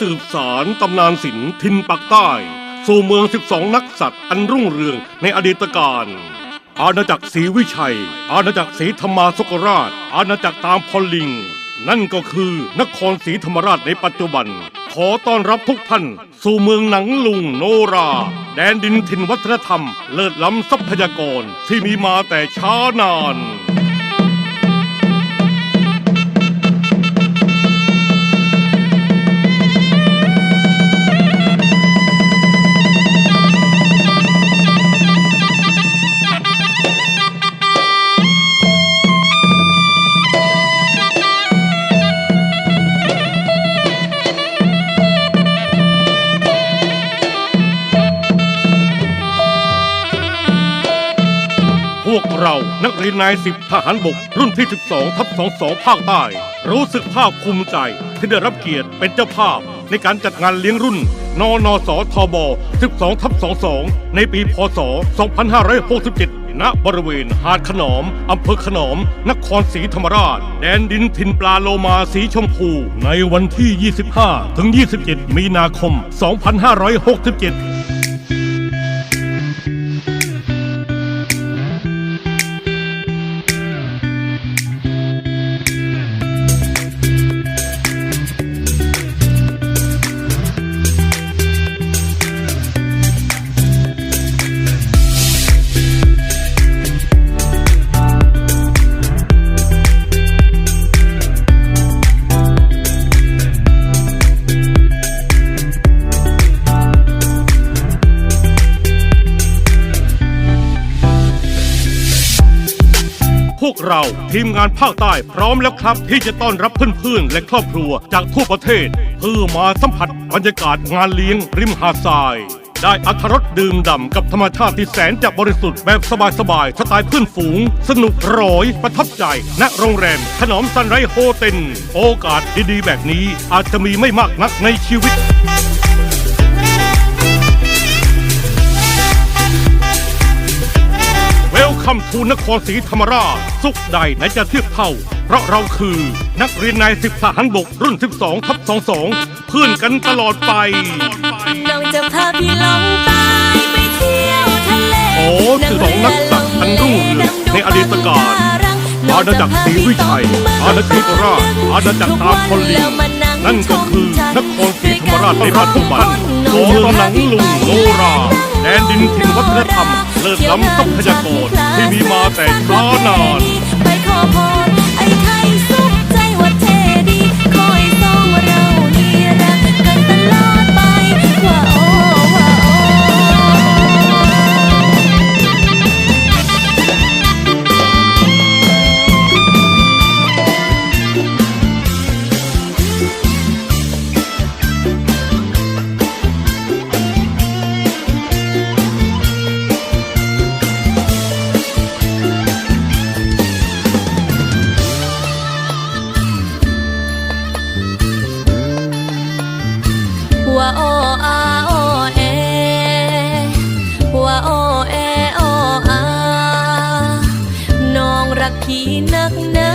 สืบสารตำนานศิลป์ทินปักใต้ สู่เมือง 12 นักสัตว์อันรุ่งเรืองในอดีตการ อาณาจักรศรีวิชัย อาณาจักรศรีธรรมาสกราช อาณาจักรตามพอลลิง นั่นก็คือนครศรีธรรมราชในปัจจุบัน ขอต้อนรับทุกท่าน สู่เมืองหนังลุงโนรา แดนดินถิ่นวัฒนธรรม เลิศล้ำทรัพยากรที่มีมาแต่ช้านาน วกเรานักเรียนนายสิบทหารบก รุ่นที่ 12 ทับ 22 ภาคใต้ รู้สึกภาคภูมิใจที่ได้รับเกียรติเป็นเจ้าภาพ ในการจัดงานเลี้ยงรุ่น นนสทบ 12 ทับ 22 ในปีพศ 2567 ณ บริเวณหาดขนอม อำเภอขนอม นครศรีธรรมราช แดนดินถิ่นปลาโลมาสีชมพู ในวันที่ 25 ถึง 27 มีนาคม 2567 วกเราทีมงานภาคใต้พร้อมแล้วครับ ที่จะต้อนรับเพื่อนๆและครอบครัวจากทั่วประเทศ เพื่อมาสัมผัสบรรยากาศงานเลี้ยงริมหาดทรายได้อัธรสดื่มด่ำกับธรรมชาติที่แสนจะบริสุทธิ์แบบสบายๆสไตล์เพื่อนฝูง สนุกร้อยประทับใจ ณโรงแรมขนอมซันไรโฮเทลโอกาสดีๆ แบบนี้อาจจะมีไม่มากนักในชีวิต เวลคัมทูนครศรีธรรมราชสุขใดไหนจะเทียบเท่า เพราะเราคือนักเรียนนายสิบทหารบกรุ่น 12ทับ22 เพื่อนกันตลอดไป น้องจะพาพี่ลงใต้ไปเที่ยวทะเลโอ้คือสองนักสัตว์อันรุ่งเรืองในอดีตการอาณาจักรศรีวิชัย อาณาจักรราชอาณาจักรตามพลลิงนั่นก็คือนครศรีธรรมราชในปัจจุบันโขตำหนังลุงโนราแดนดินถิ่นวัฒนธรรม เลิศล้ำทรัพยากรที่มีมาแต่ช้านาน โออาโอเอว่าโอเอโออาน้องรักพี่นักหนา